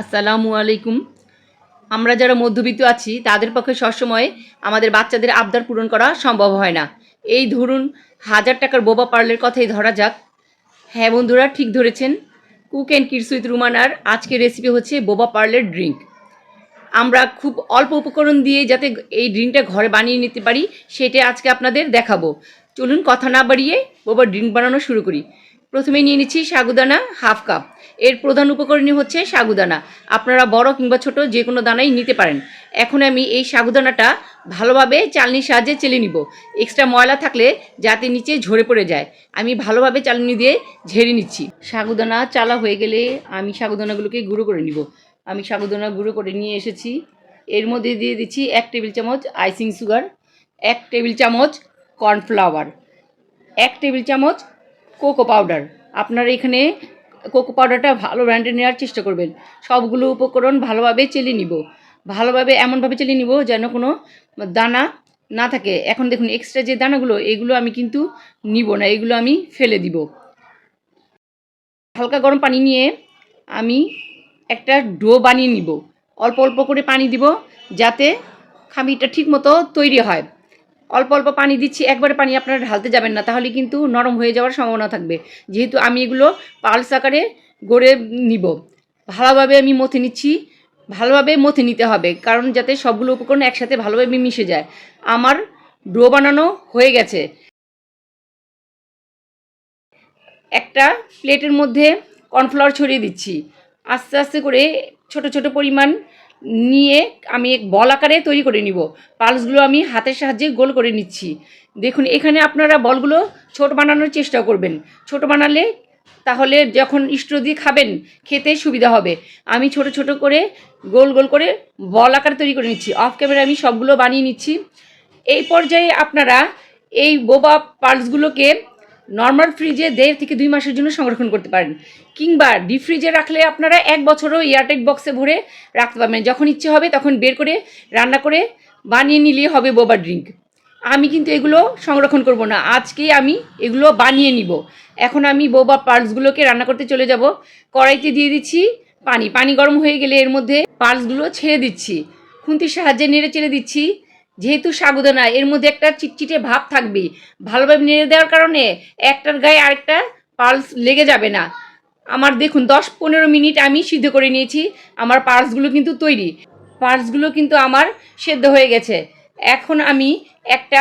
আসসালামু আলাইকুম। আমরা যারা মধ্যবিত্ত আছি, তাদের পক্ষে সবসময় আমাদের বাচ্চাদের আবদার পূরণ করা সম্ভব হয় না। এই ধরুন, হাজার টাকার বোবা পার্লের কথাই ধরা যাক। হ্যাঁ বন্ধুরা, ঠিক ধরেছেন। কুক অ্যান্ড কিডস উইথ রুমানার আজকের রেসিপি হচ্ছে বোবা পার্লের ড্রিঙ্ক আমরা খুব অল্প উপকরণ দিয়ে যাতে এই ড্রিঙ্কটা ঘরে বানিয়ে নিতে পারি, সেটা আজকে আপনাদের দেখাবো। চলুন, কথা না বাড়িয়ে বোবা ড্রিঙ্ক বানানো শুরু করি। প্রথমে নিয়ে নিচ্ছি সাগুদানা হাফ কাপ। এর প্রধান উপকরণই হচ্ছে সাগুদানা। আপনারা বড় কিংবা ছোট যে কোনো দানাই নিতে পারেন। এখন আমি এই সাগুদানাটা ভালোভাবে চালনির সাহায্যে চেলে নিব। এক্সট্রা ময়লা থাকলে যাতে নিচে ঝরে পড়ে যায়। আমি ভালোভাবে চালনি দিয়ে ঝেড়ে নিচ্ছি। সাগুদানা চালা হয়ে গেলে আমি সাগুদানাগুলোকে গুঁড়ো করে নিব। আমি সাগুদানা গুঁড়ো করে নিয়ে এসেছি। এর মধ্যে দিয়ে দিচ্ছি এক টেবিল চামচ আইসিং সুগার, এক টেবিল চামচ কর্নফ্লাওয়ার, এক টেবিল চামচ কোকো পাউডার। আপনারা এখানে কোকো পাউডারটা ভালো ব্র্যান্ডে নেওয়ার চেষ্টা করবেন। সবগুলো উপকরণ ভালোভাবে চেলে নিব। ভালোভাবে এমনভাবে চেলে নিব যেন কোনো দানা না থাকে। এখন দেখুন এক্সট্রা যে দানাগুলো, এগুলো আমি কিন্তু নিব না, এগুলো আমি ফেলে দিব। হালকা গরম পানি নিয়ে আমি একটা ডো বানিয়ে নিব। অল্প অল্প করে পানি দিব যাতে খামিটা ঠিক মতো তৈরি হয়। অল্প অল্প পানি দিচ্ছি, একবারে পানি আপনারা ঢালতে যাবেন না, তাহলে কিন্তু নরম হয়ে যাওয়ার সম্ভাবনা থাকবে। যেহেতু আমি এগুলো পালস আকারে গড়ে নিব। ভালোভাবে আমি মথে নিচ্ছি, ভালোভাবে মথে নিতে হবে, কারণ যাতে সবগুলো উপকরণ একসাথে ভালোভাবে মিশে যায়। আমার ডো বানানো হয়ে গেছে। একটা প্লেটের মধ্যে কর্নফ্লাওয়ার ছড়িয়ে দিচ্ছি। আস্তে আস্তে করে ছোট ছোট পরিমাণ নিয়ে আমি এক বল আকারে তৈরি করে নিব। পালসগুলো আমি হাতের সাহায্যে গোল করে নিচ্ছি। দেখুন, এখানে আপনারা বলগুলো ছোট বানানোর চেষ্টা করবেন। ছোট বানালে তাহলে যখন ইস্ট্রো দিয়ে খাবেন, খেতে সুবিধা হবে। আমি ছোট ছোট করে গোল গোল করে বল আকারে তৈরি করে নিচ্ছি। অফ ক্যামেরা আমি সবগুলো বানিয়ে নিচ্ছি। এই পর্যায়ে আপনারা এই বোবা পার্টসগুলোকে নর্মাল ফ্রিজে দেড় থেকে দুই মাসের জন্য সংরক্ষণ করতে পারেন। কিংবা ডিপ ফ্রিজে রাখলে আপনারা এক বছরও এয়ারটাইট বক্সে ভরে রাখতে পারবেন। যখন ইচ্ছে হবে তখন বের করে রান্না করে বানিয়ে নিলে হবে বোবা ড্রিঙ্ক আমি কিন্তু এগুলো সংরক্ষণ করব না। আজকেই আমি এগুলো বানিয়ে নিব। এখন আমি বোবা পার্টসগুলোকে রান্না করতে চলে যাব। কড়াইতে দিয়ে দিচ্ছি পানি। পানি গরম হয়ে গেলে এর মধ্যে পার্টসগুলো ছেড়ে দিচ্ছি। খুন্তির সাহায্যে নেড়ে চেড়ে দিচ্ছি। যেহেতু সাগুদানা এর মধ্যে একটা চিটচিটে ভাব থাকবে ভালোভাবে নেড়ে দেওয়ার কারণে একটার গায়ে আরেকটা পালস লেগে যাবে না। আমার দেখুন, দশ পনেরো মিনিট আমি সিদ্ধ করে নিয়েছি, আমার পার্সগুলো কিন্তু তৈরি। পার্সগুলো কিন্তু আমার সেদ্ধ হয়ে গেছে। এখন আমি একটা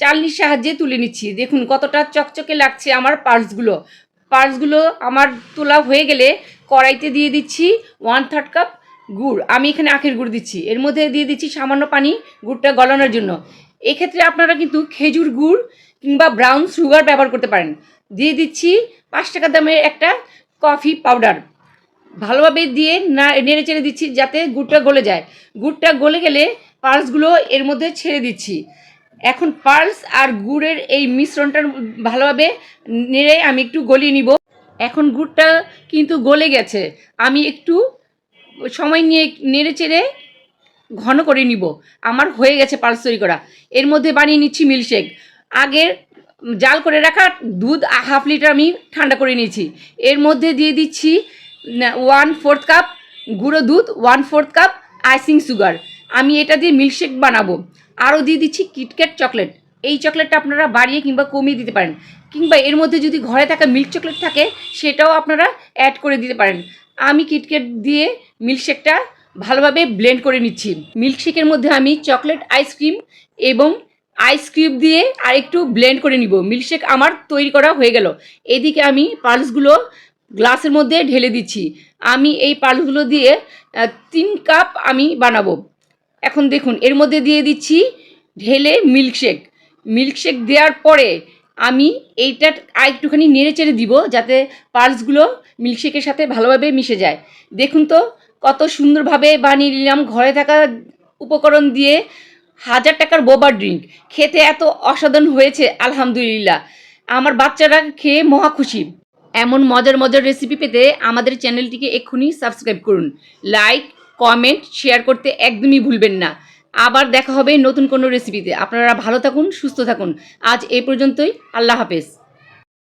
চালনির সাহায্যে তুলে নিচ্ছি। দেখুন কতটা চকচকে লাগছে আমার পার্সগুলো পার্সগুলো আমার তোলা হয়ে গেলে কড়াইতে দিয়ে দিচ্ছি ওয়ান থার্ড কাপ গুড়। আমি এখানে আখের গুড় দিচ্ছি। এর মধ্যে দিয়ে দিচ্ছি সামান্য পানি, গুড়টা গলানোর জন্য। এক্ষেত্রে আপনারা কিন্তু খেজুর গুড় কিংবা ব্রাউন সুগার ব্যবহার করতে পারেন। দিয়ে দিচ্ছি পাঁচ টাকা দামের একটা কফি পাউডার। ভালোভাবে দিয়ে না নেড়ে চেড়ে দিচ্ছি যাতে গুড়টা গলে যায়। গুড়টা গলে গেলে পার্লসগুলো এর মধ্যে ছেড়ে দিচ্ছি। এখন পার্লস আর গুড়ের এই মিশ্রণটা ভালোভাবে নেড়ে আমি একটু গলিয়ে নিব। এখন গুড়টা কিন্তু গলে গেছে। আমি একটু সময় নিয়ে নেড়ে চেড়ে ঘন করে নিব। আমার হয়ে গেছে পালস তৈরি করা। এর মধ্যে বানিয়ে নিচ্ছি মিল্কশেক। আগের জাল করে রাখা দুধ হাফ লিটার আমি ঠান্ডা করে নিয়েছি। এর মধ্যে দিয়ে দিচ্ছি ওয়ান ফোর্থ কাপ গুঁড়ো দুধ one fourth cup icing sugar আমি এটা দিয়ে মিল্কশেক বানাবো। আরও দিয়ে দিচ্ছি কিটক্যাট চকলেট এই চকলেটটা আপনারা বাড়িয়ে কিংবা কমিয়ে দিতে পারেন। কিংবা এর মধ্যে যদি ঘরে থাকা মিল্ক চকলেট থাকে, সেটাও আপনারা অ্যাড করে দিতে পারেন। আমি কিটকেট দিয়ে মিল্কশেকটা ভালোভাবে ব্লেন্ড করে নিচ্ছি। মিল্কশেকের মধ্যে আমি চকলেট আইসক্রিম এবং আইসক্রিম দিয়ে আরেকটু ব্লেন্ড করে নিব। মিল্কশেক আমার তৈরি করা হয়ে গেল। এদিকে আমি পার্লসগুলো গ্লাসের মধ্যে ঢেলে দিচ্ছি। আমি এই পার্লসগুলো দিয়ে তিন কাপ আমি বানাবো। এখন দেখুন, এর মধ্যে দিয়ে দিচ্ছি ঢেলে মিল্কশেক মিল্কশেক দেওয়ার পরে আমি এইটা আর একটুখানি নেড়ে চেড়ে দিব যাতে পার্লসগুলো মিল্কশেকের সাথে ভালোভাবে মিশে যায়। দেখুন তো, কত সুন্দরভাবে বানিয়ে নিলাম। ঘরে থাকা উপকরণ দিয়ে হাজার টাকার বোবা ড্রিঙ্ক। খেতে এত অসাধারণ হয়েছে, আলহামদুলিল্লাহ। আমার বাচ্চারা খেয়ে মহা খুশি। এমন মজার মজার রেসিপি পেতে আমাদের চ্যানেলটিকে এক্ষুনি সাবস্ক্রাইব করুন। লাইক কমেন্ট শেয়ার করতে একদমই ভুলবেন না। আবার দেখা হবে নতুন কোনো রেসিপিতে আপনারা ভালো থাকুন, সুস্থ থাকুন। আজ এই পর্যন্তই। আল্লাহ হাফেজ।